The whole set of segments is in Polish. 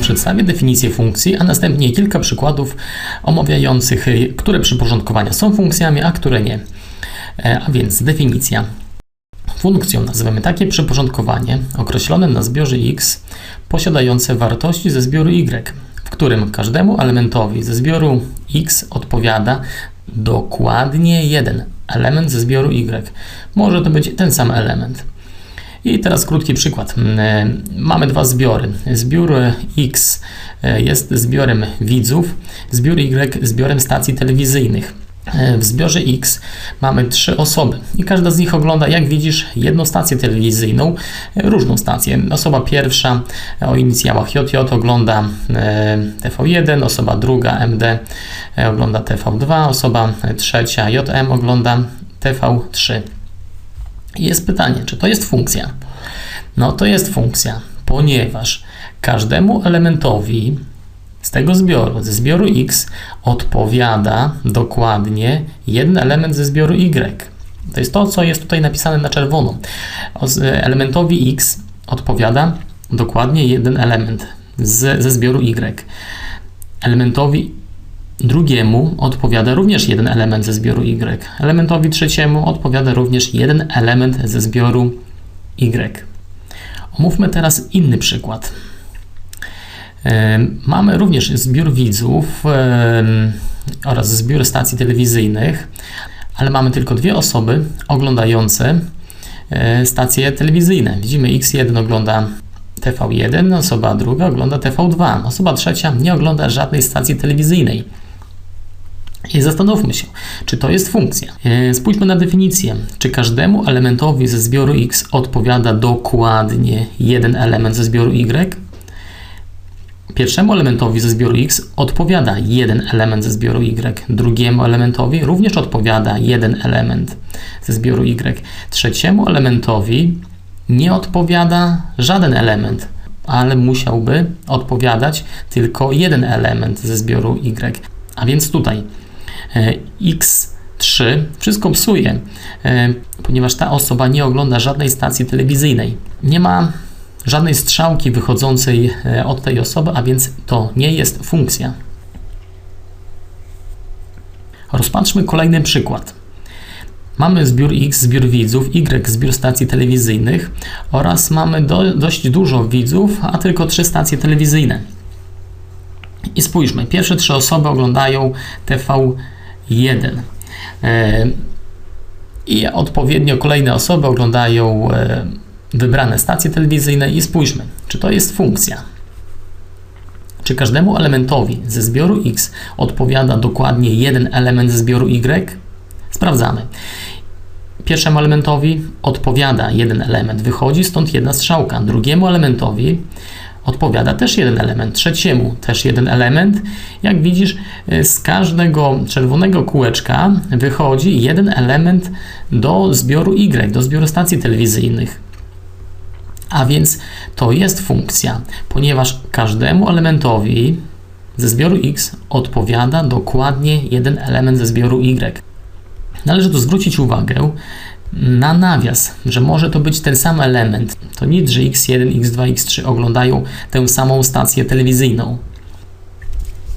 Przedstawię definicję funkcji, a następnie kilka przykładów omawiających, y, które przyporządkowania są funkcjami, a które nie. E, A więc definicja. Funkcją nazywamy takie przyporządkowanie określone na zbiorze x posiadające wartości ze zbioru y, w którym każdemu elementowi ze zbioru x odpowiada dokładnie jeden element ze zbioru y. Może to być ten sam element. I teraz krótki przykład. Mm, Mamy dwa zbiory. Zbiór X e, jest zbiorem widzów, zbiór Y zbiorem stacji telewizyjnych. E, W zbiorze X mamy trzy osoby i każda z nich ogląda, jak widzisz, jedną stację telewizyjną, e, różną stację. Osoba pierwsza o inicjałach JJ ogląda e, TV1, osoba druga MD e, ogląda TV2, osoba trzecia JM ogląda TV3. Jest pytanie, czy to jest funkcja? No to jest funkcja, ponieważ każdemu elementowi z tego zbioru, ze zbioru X, odpowiada dokładnie jeden element ze zbioru Y. To jest to, co jest tutaj napisane na czerwono. Elementowi X odpowiada dokładnie jeden element z, ze zbioru Y. Elementowi drugiemu odpowiada również jeden element ze zbioru Y. Elementowi trzeciemu odpowiada również jeden element ze zbioru Y. Omówmy teraz inny przykład. Em, Mamy również zbiór widzów em, oraz zbiór stacji telewizyjnych, ale mamy tylko dwie osoby oglądające e, stacje telewizyjne. Widzimy X1 ogląda TV1, osoba druga ogląda TV2, osoba trzecia nie ogląda żadnej stacji telewizyjnej. I zastanówmy się, czy to jest funkcja. E, Spójrzmy na definicję. Czy każdemu elementowi ze zbioru X odpowiada dokładnie jeden element ze zbioru Y? Pierwszemu elementowi ze zbioru X odpowiada jeden element ze zbioru Y, drugiemu elementowi również odpowiada jeden element ze zbioru Y, trzeciemu elementowi nie odpowiada żaden element, ale musiałby odpowiadać tylko jeden element ze zbioru Y. A więc tutaj X3 wszystko psuje, e, ponieważ ta osoba nie ogląda żadnej stacji telewizyjnej. Nie ma żadnej strzałki wychodzącej e, od tej osoby, a więc to nie jest funkcja. Rozpatrzmy kolejny przykład. Mamy zbiór X, zbiór widzów, Y, zbiór stacji telewizyjnych oraz mamy do, dość dużo widzów, a tylko trzy stacje telewizyjne. I spójrzmy, pierwsze trzy osoby oglądają TV1. E, I odpowiednio kolejne osoby oglądają e, wybrane stacje telewizyjne i spójrzmy, czy to jest funkcja. Czy każdemu elementowi ze zbioru X odpowiada dokładnie jeden element ze zbioru Y? Sprawdzamy. Pierwszemu elementowi odpowiada jeden element, wychodzi stąd jedna strzałka. Drugiemu elementowi odpowiada też jeden element, trzeciemu też jeden element. Jak widzisz, y, z każdego czerwonego kółeczka wychodzi jeden element do zbioru Y, do zbioru stacji telewizyjnych. A więc to jest funkcja, ponieważ każdemu elementowi ze zbioru X odpowiada dokładnie jeden element ze zbioru Y. Należy tu zwrócić uwagę na nawias, że może to być ten sam element. To nic, że X1, X2, X3 oglądają tę samą stację telewizyjną.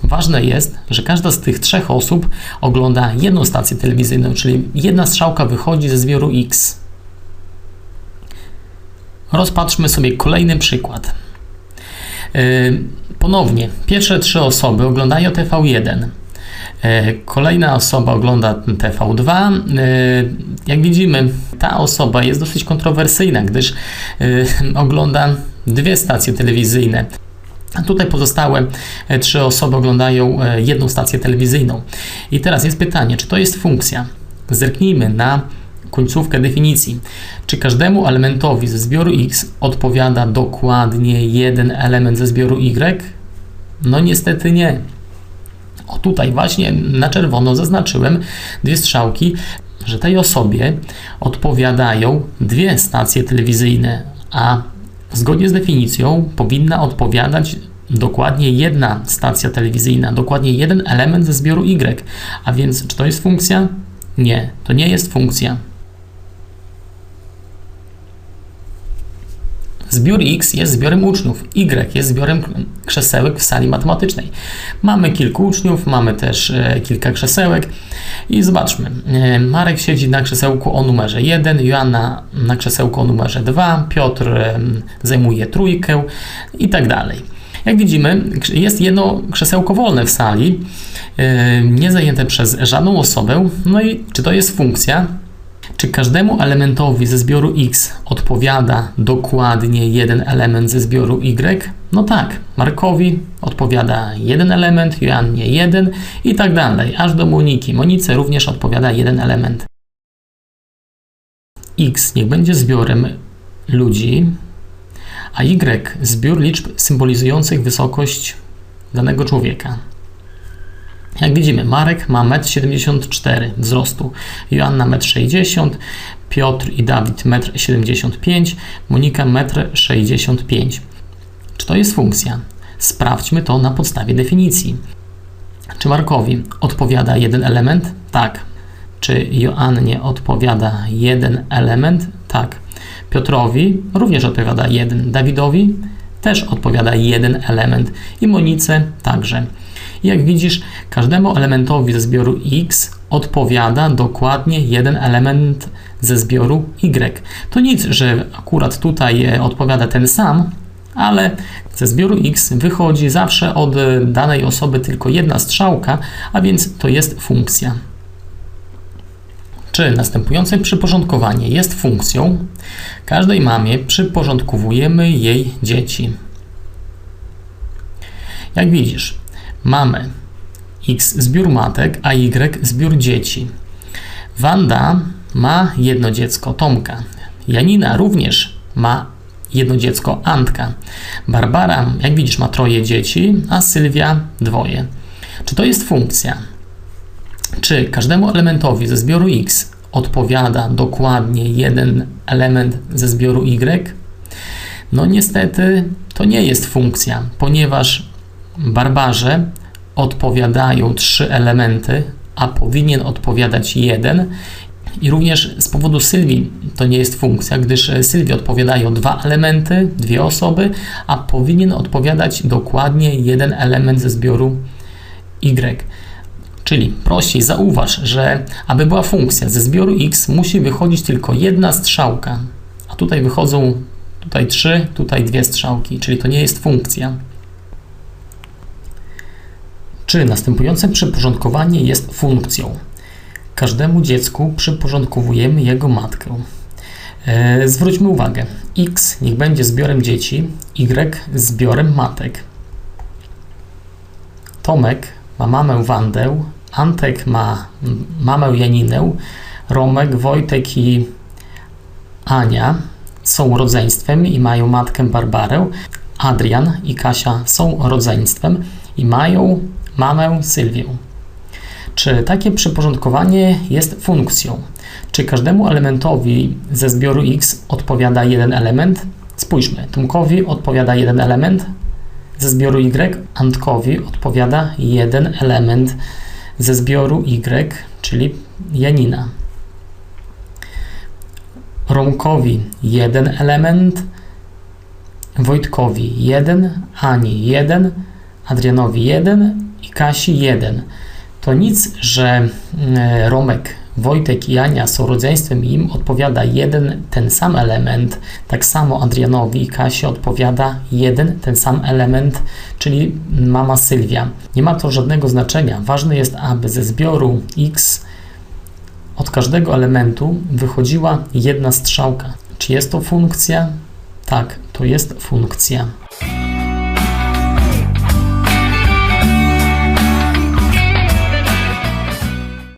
Ważne jest, że każda z tych trzech osób ogląda jedną stację telewizyjną, czyli jedna strzałka wychodzi ze zbioru X. Rozpatrzmy sobie kolejny przykład. Yy, Ponownie, pierwsze trzy osoby oglądają TV1. Yy, Kolejna osoba ogląda TV2. Yy, Jak widzimy, ta osoba jest dosyć kontrowersyjna, gdyż yy, ogląda dwie stacje telewizyjne. A tutaj pozostałe e, trzy osoby oglądają e, jedną stację telewizyjną. I teraz jest pytanie, czy to jest funkcja? Zerknijmy na końcówkę definicji. Czy każdemu elementowi ze zbioru X odpowiada dokładnie jeden element ze zbioru Y? No niestety nie. O tutaj właśnie na czerwono zaznaczyłem dwie strzałki, że tej osobie odpowiadają dwie stacje telewizyjne, a zgodnie z definicją powinna odpowiadać dokładnie jedna stacja telewizyjna, dokładnie jeden element ze zbioru Y. A więc czy to jest funkcja? Nie, to nie jest funkcja. Zbiór X jest zbiorem uczniów, Y jest zbiorem krzesełek w sali matematycznej. Mamy kilku uczniów, mamy też e, kilka krzesełek i zobaczmy. E, Marek siedzi na krzesełku o numerze 1, Joanna na krzesełku o numerze 2, Piotr e, zajmuje trójkę i tak dalej. Jak widzimy, jest jedno krzesełko wolne w sali, nie zajęte przez żadną osobę. No i czy to jest funkcja? Czy każdemu elementowi ze zbioru X odpowiada dokładnie jeden element ze zbioru Y? No tak, Markowi odpowiada jeden element, Joannie jeden i tak dalej, aż do Moniki. Monice również odpowiada jeden element. X niech będzie zbiorem ludzi, a Y zbiór liczb symbolizujących wysokość danego człowieka. Jak widzimy, Marek ma 1,74 m wzrostu, Joanna 1,60 m, Piotr i Dawid 1,75 m, Monika 1,65 m. Czy to jest funkcja? Sprawdźmy to na podstawie definicji. Czy Markowi odpowiada jeden element? Tak. Czy Joannie odpowiada jeden element? Tak. Piotrowi również odpowiada jeden, Dawidowi też odpowiada jeden element i Monice także. Jak widzisz, każdemu elementowi ze zbioru X odpowiada dokładnie jeden element ze zbioru Y. To nic, że akurat tutaj e, odpowiada ten sam, ale ze zbioru X wychodzi zawsze od danej osoby tylko jedna strzałka, a więc to jest funkcja. Czy następujące przyporządkowanie jest funkcją? Każdej mamie przyporządkowujemy jej dzieci. Jak widzisz, mamy X zbiór matek, a Y zbiór dzieci. Wanda ma jedno dziecko, Tomka. Janina również ma jedno dziecko, Antka. Barbara, jak widzisz, ma troje dzieci, a Sylwia dwoje. Czy to jest funkcja? Czy każdemu elementowi ze zbioru X odpowiada dokładnie jeden element ze zbioru Y? No niestety to nie jest funkcja, ponieważ Barbarze odpowiadają trzy elementy, a powinien odpowiadać jeden. I również z powodu Sylwii to nie jest funkcja, gdyż Sylwii odpowiadają dwa elementy, dwie osoby, a powinien odpowiadać dokładnie jeden element ze zbioru Y. Czyli prościej zauważ, że aby była funkcja ze zbioru x musi wychodzić tylko jedna strzałka, a tutaj wychodzą tutaj trzy, tutaj dwie strzałki, czyli to nie jest funkcja. Czy następujące przyporządkowanie jest funkcją? Każdemu dziecku przyporządkowujemy jego matkę. E, zwróćmy uwagę, x niech będzie zbiorem dzieci, y zbiorem matek. Tomek ma mamę Wandę, Antek ma mamę Janinę, Romek, Wojtek i Ania są rodzeństwem i mają matkę Barbarę. Adrian i Kasia są rodzeństwem i mają mamę Sylwię. Czy takie przyporządkowanie jest funkcją? Czy każdemu elementowi ze zbioru X odpowiada jeden element? Spójrzmy, Tomkowi odpowiada jeden element, ze zbioru Y, Antkowi odpowiada jeden element ze zbioru Y, czyli Janina. Romkowi jeden element, Wojtkowi jeden, Ani jeden, Adrianowi jeden i Kasi jeden. To nic, że mm, Romek Wojtek i Ania są rodzeństwem i im odpowiada jeden ten sam element, tak samo Adrianowi i Kasie odpowiada jeden ten sam element, czyli mama Sylwia. Nie ma to żadnego znaczenia. Ważne jest, aby ze zbioru X od każdego elementu wychodziła jedna strzałka. Czy jest to funkcja? Tak, to jest funkcja.